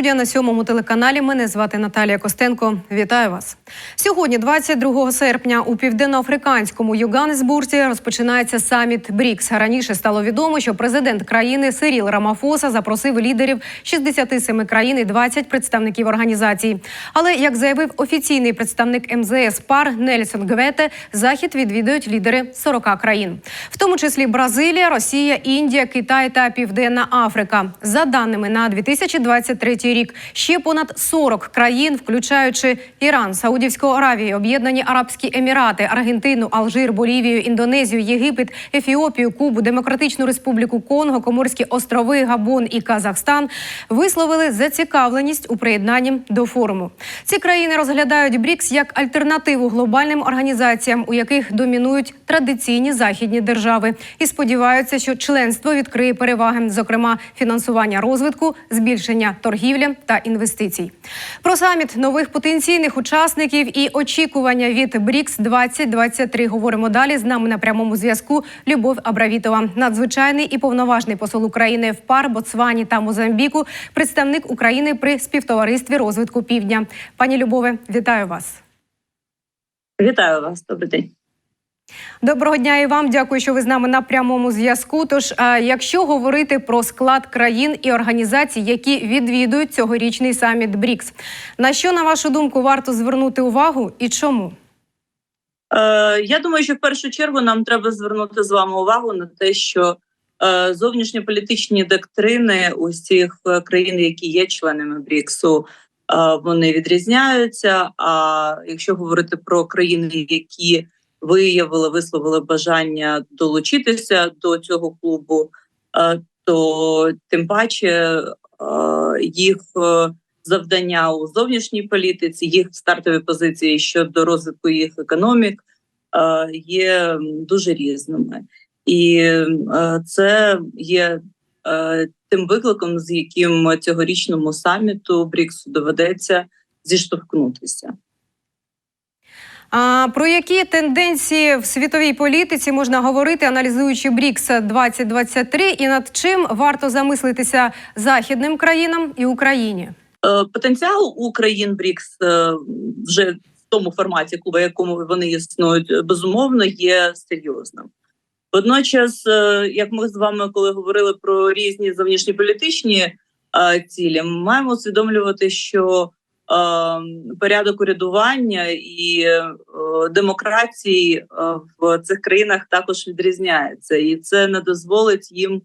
Студія на сьомому телеканалі. Мене звати Наталія Костенко. Вітаю вас сьогодні, 22 серпня, у південноафриканському Юганесбурзі розпочинається саміт БРІКС. Раніше стало відомо, що президент країни Сиріл Рамафоса запросив лідерів 67 країн і 20 представників організацій. Але як заявив офіційний представник МЗС ПАР Нельсон Гвете, захід відвідують лідери 40 країн, в тому числі Бразилія, Росія, Індія, Китай та Південна Африка. За даними на 2023 рік, ще понад 40 країн, включаючи Іран, Саудівську Аравію, Об'єднані Арабські Емірати, Аргентину, Алжир, Болівію, Індонезію, Єгипет, Ефіопію, Кубу, Демократичну Республіку Конго, Коморські острови, Габон і Казахстан висловили зацікавленість у приєднанні до форуму. Ці країни розглядають БРІКС як альтернативу глобальним організаціям, у яких домінують традиційні західні держави, і сподіваються, що членство відкриє переваги, зокрема фінансування розвитку, збільшення торгівлі та інвестицій. Про саміт нових потенційних учасників і очікування від БРІКС 2023 говоримо далі. З нами на прямому зв'язку Любов Абравітова, надзвичайний і повноважний посол України в ПАР, Боцвані та Мозамбіку, представник України при співтоваристві розвитку Півдня. Пані Любове, вітаю вас. Вітаю вас, добрий день. Доброго дня і вам. Дякую, що ви з нами на прямому зв'язку. Тож, якщо говорити про склад країн і організацій, які відвідують цьогорічний саміт БРІКС, на що на вашу думку варто звернути увагу і чому? Е, я думаю, що в першу чергу нам треба звернути з вами увагу на те, що е, зовнішньополітичні доктрини усіх е, країн, які є членами БРІКСу, е, вони відрізняються. А якщо говорити про країни, які виявили, висловили бажання долучитися до цього клубу, е, то тим паче е, їх е, завдання у зовнішній політиці, їх стартові позиції щодо розвитку їх економік є дуже різними, і це є тим викликом, з яким цьогорічному саміту Бріксу доведеться зіштовхнутися. А про які тенденції в світовій політиці можна говорити, аналізуючи БРІКС 2023 і над чим варто замислитися західним країнам і Україні? Е, Потенціал у країн БРІКС е, вже в тому форматі, клубу, якому вони існують, безумовно є серйозним. Водночас, е, як ми з вами коли говорили про різні зовнішньополітичні цілі, ми маємо усвідомлювати, що порядок урядування і е, демократії е, в цих країнах також відрізняється, і це не дозволить їм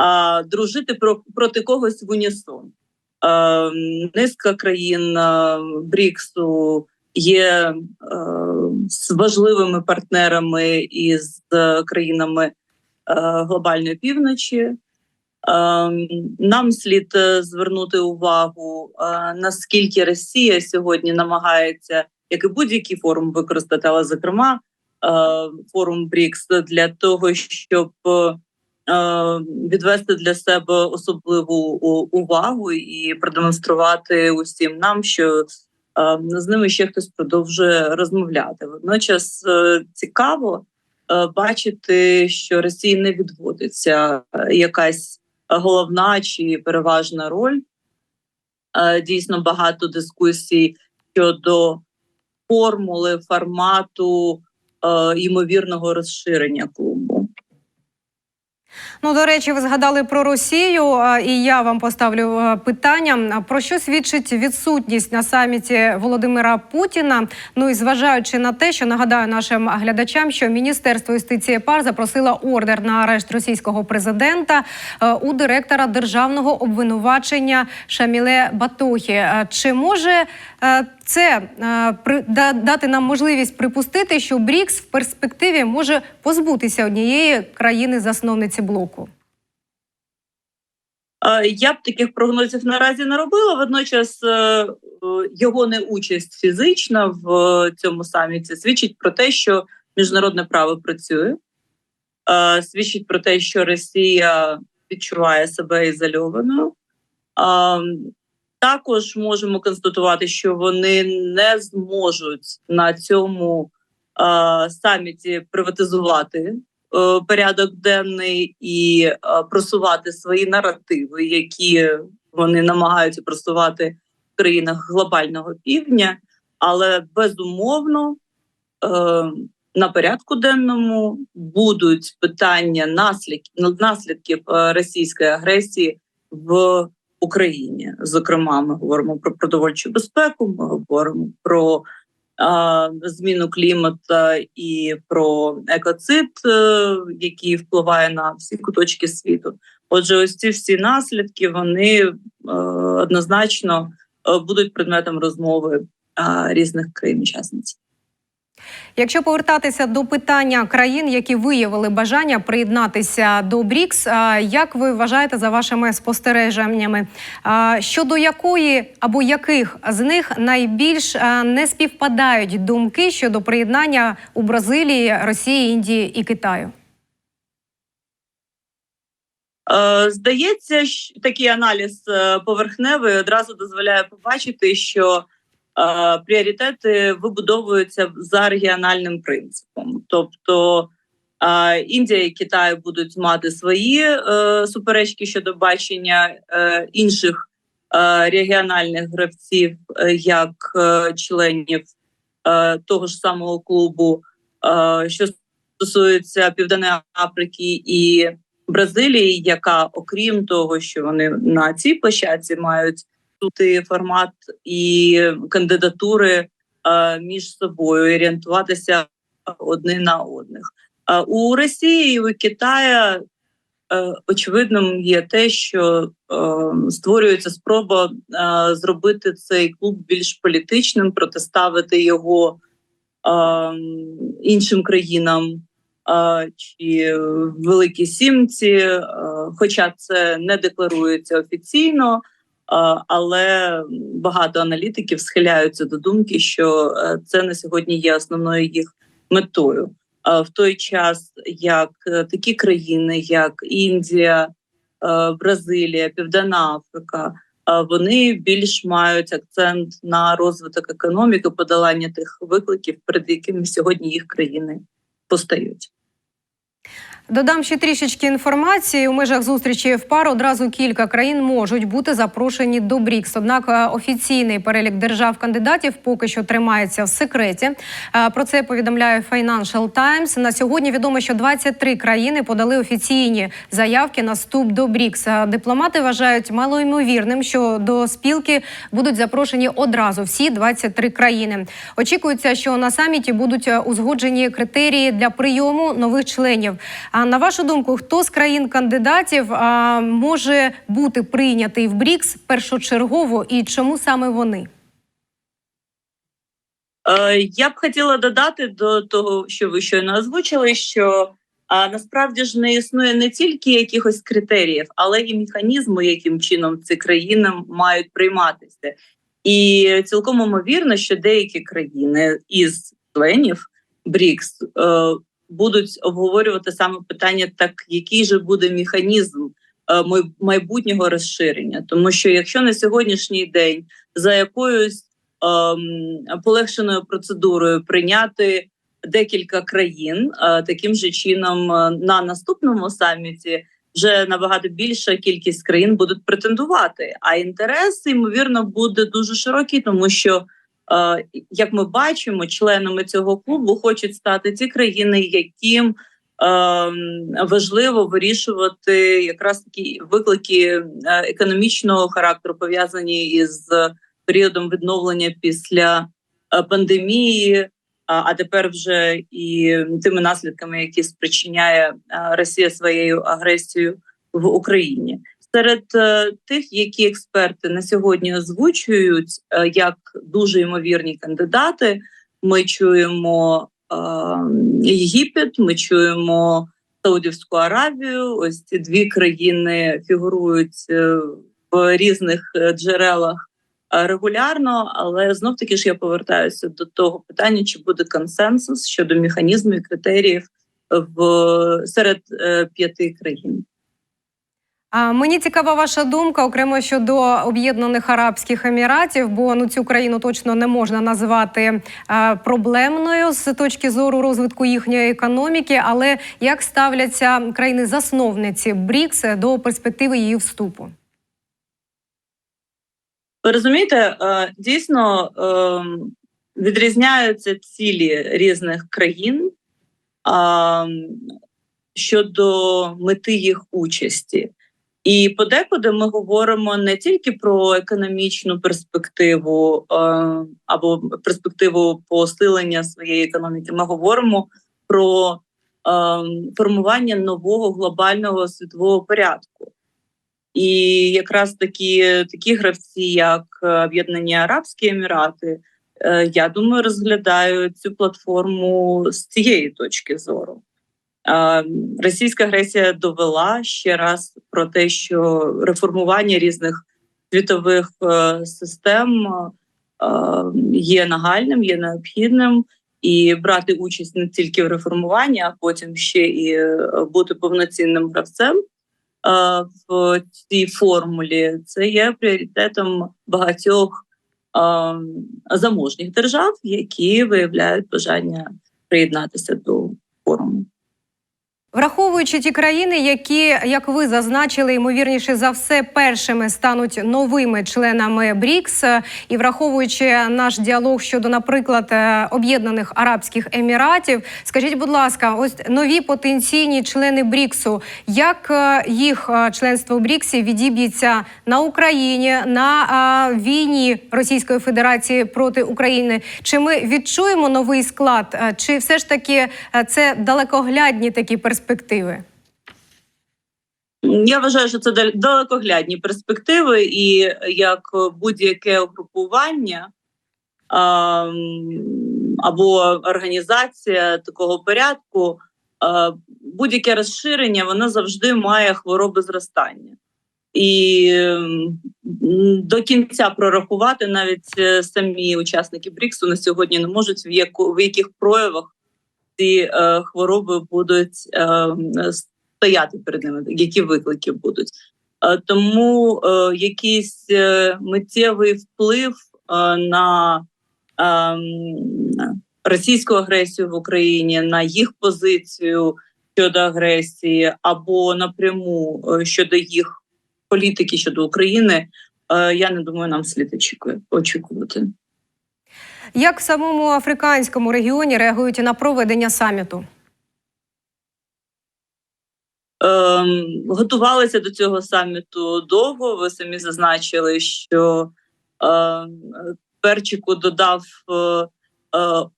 е, дружити про, проти когось в унісон. Е, низка країн е, БРІКСу є е, з важливими партнерами із е, країнами е, глобальної півночі. Е, Нам слід е, звернути увагу, е, наскільки Росія сьогодні намагається, як і будь-який форум використати, але зокрема е, форум БРІКС для того, щоб відвести для себе особливу увагу і продемонструвати усім нам, що з ними ще хтось продовжує розмовляти. Водночас цікаво бачити, що Росії не відводиться якась головна чи переважна роль. Е, Дійсно багато дискусій щодо формули, формату е, ймовірного розширення клубу. Ну, до речі, ви згадали про Росію, і я вам поставлю питання: про що свідчить відсутність на саміті Володимира Путіна? Ну і зважаючи на те, що нагадаю нашим глядачам, що Міністерство юстиції ПАР запросило ордер на арешт російського президента у директора державного обвинувачення Шаміле Батохі. Е, Чи може це е, при да- дати нам можливість припустити, що БРІКС в перспективі може позбутися однієї країни-засновниці блоку? Е, Я б таких прогнозів наразі не робила. Водночас е, е, його неучасть фізична в е, цьому саміті свідчить про те, що міжнародне право працює, е, свідчить про те, що Росія відчуває себе ізольованою. Також можемо констатувати, що вони не зможуть на цьому е, саміті приватизувати е, порядок денний і е, просувати свої наративи, які вони намагаються просувати в країнах глобального півдня, але безумовно е, на порядку денному будуть питання наслідків наслідків е, російської агресії в Україні. Зокрема, ми говоримо про продовольчу безпеку, ми говоримо про а, зміну клімата і про екоцид, е, який впливає на всі куточки світу. Отже, ось ці всі наслідки вони е, однозначно е, будуть предметом розмови е, різних країн-учасниць. Якщо повертатися до питання країн, які виявили бажання приєднатися до БРІКС, як ви вважаєте за вашими спостереженнями, щодо якої або яких з них найбільш не співпадають думки щодо приєднання у Бразилії, Росії, Індії і Китаю? Е, Здається, такий аналіз е, поверхневий одразу дозволяє побачити, що пріоритети вибудовуються за регіональним принципом. Тобто е, Індія і Китай будуть мати свої е, суперечки щодо бачення е, інших е, регіональних гравців е, як е, членів е, того ж самого клубу, е, що стосується Південної Африки і Бразилії, яка, окрім того, що вони на цій площадці мають тут формат і кандидатури е, між собою, орієнтуватися одне на одних. Е, у Росії і у Китая е, очевидним є те, що створюється спроба зробити цей клуб більш політичним, протиставити його іншим країнам чи в Великій Сімці, хоча це не декларується офіційно, але багато аналітиків схиляються до думки, що е, це на сьогодні є основною їх метою. В той час, як е, такі країни, як Індія, е, Бразилія, Південна Африка, е, вони більш мають акцент на розвиток економіки, подолання тих викликів, перед якими сьогодні їх країни постають. Додам ще трішечки інформації. У межах зустрічі в пар одразу кілька країн можуть бути запрошені до БРІКС. Однак е, офіційний перелік держав-кандидатів поки що тримається в секреті. Е, Про це повідомляє Financial Times. На сьогодні відомо, що 23 країни подали офіційні заявки на вступ до БРІКС. Е, Дипломати вважають малоймовірним, що до спілки будуть запрошені одразу всі 23 країни. Очікується, що на саміті будуть узгоджені критерії для прийому нових членів. А на вашу думку, хто з країн кандидатів може бути прийнятий в БРІКС першочергово і чому саме вони? Е, Я б хотіла додати до того, що ви щойно озвучили, що а, насправді ж не існує не тільки якихось критеріїв, але і механізму, яким чином ці країни мають прийматися. І цілком ймовірно, що деякі країни із членів БРІКС е, будуть обговорювати саме питання, так який же буде механізм е, майбутнього розширення, тому що якщо на сьогоднішній день за якоюсь ем, полегшеною процедурою прийняти декілька країн. Е, Таким же чином е, на наступному саміті вже набагато більша кількість країн будуть претендувати. А інтерес ймовірно буде дуже широкий, тому що. Е, Як ми бачимо, членами цього клубу хочуть стати ті країни, яким ем, важливо вирішувати якраз такі виклики е, економічного характеру, пов'язані із періодом відновлення після е, пандемії, а тепер вже і тими наслідками, які спричиняє Росія своєю агресією в Україні. Серед е, тих, які експерти на сьогодні озвучують е, як дуже ймовірні кандидати, ми чуємо е, Єгипет, ми чуємо Саудівську Аравію. Ось ці дві країни фігурують в різних джерелах регулярно, але знов таки ж я повертаюся до того питання, чи буде консенсус щодо механізмів і критеріїв в серед п'яти країн. А мені цікава ваша думка окремо щодо Об'єднаних Арабських Еміратів, бо ну цю країну точно не можна назвати а, проблемною з точки зору розвитку їхньої економіки. Але як ставляться країни-засновниці БРІКС до перспективи її вступу? Ви розумієте, е, дійсно е, відрізняються цілі різних країн щодо мети їх участі. І подекуди ми говоримо не тільки про економічну перспективу е, або перспективу посилення своєї економіки. Ми говоримо про е, формування нового глобального світового порядку. І якраз такі, такі гравці, як е, Об'єднані Арабські Емірати, я думаю, розглядають цю платформу з цієї точки зору. Російська агресія довела ще раз про те, що реформування різних світових е, систем е, є нагальним, є необхідним, і брати участь не тільки в реформуванні, а потім ще і е, бути повноцінним гравцем в цій формулі. Це є пріоритетом багатьох заможних держав, які виявляють бажання приєднатися до форуму. Враховуючи ті країни, які, як ви зазначили, ймовірніше за все, першими стануть новими членами БРІКС, е, і враховуючи наш діалог щодо, наприклад, е, Об'єднаних Арабських Еміратів, скажіть, будь ласка, ось нові потенційні члени БРІКСу, як е, їх членство у БРІКСі відіб'ється на Україні на війні Російської Федерації проти України? Чи ми відчуємо новий склад, чи все ж таки це далекоглядні такі перспективи? Я вважаю, що це далекоглядні перспективи, і як будь-яке угрупування або організація такого порядку, будь-яке розширення воно завжди має хвороби зростання. І до кінця прорахувати навіть е, самі учасники БРІКСу на сьогодні не можуть, в яких проявах ці е, хвороби будуть е, стояти перед ними, які виклики будуть. Е, Тому якийсь миттєвий вплив на російську агресію в Україні, на їх позицію щодо агресії, або напряму щодо їх політики щодо України, я не думаю, нам слід очікувати. Як в самому африканському регіоні реагують на проведення саміту? Ем, готувалися до цього саміту довго. Ви самі зазначили, що ем, перчику додав е, е,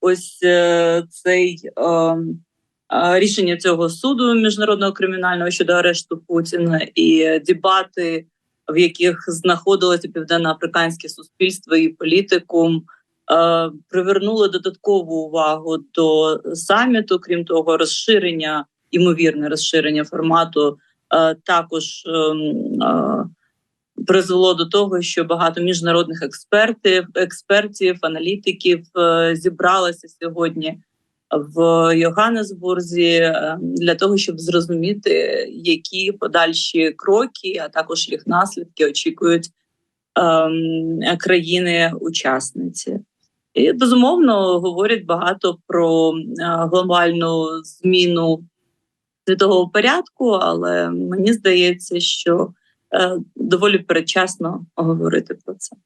ось е, цей ем, е, рішення цього суду міжнародного кримінального щодо арешту Путіна і дебати, в яких знаходилося південноафриканське суспільство і політикум. Е, Привернули додаткову увагу до саміту, крім того, розширення імовірне розширення формату е, також ем, е, призвело до того, що багато міжнародних експертів, експертів, аналітиків зібралися сьогодні в Йоганнесбурзі для того, щоб зрозуміти, які подальші кроки, а також їх наслідки очікують ем, країни-учасниці. І безумовно говорять багато про е, глобальну зміну світового порядку, але мені здається, що е, доволі передчасно говорити про це.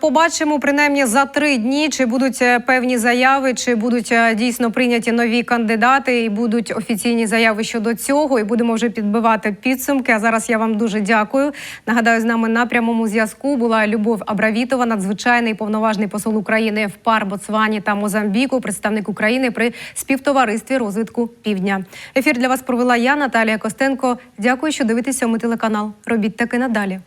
Побачимо принаймні за три дні, чи будуть е, певні заяви, чи будуть е, дійсно прийняті нові кандидати, і будуть офіційні заяви щодо цього. І будемо вже підбивати підсумки. А зараз я вам дуже дякую. Нагадаю, з нами на прямому зв'язку була Любов Абравітова, надзвичайний повноважний посол України в ПАР Боцвані та Мозамбіку, представник України при співтоваристві розвитку Півдня. Ефір для вас провела я, Наталія Костенко. Дякую, що дивитеся ми телеканал. Робіть таки надалі.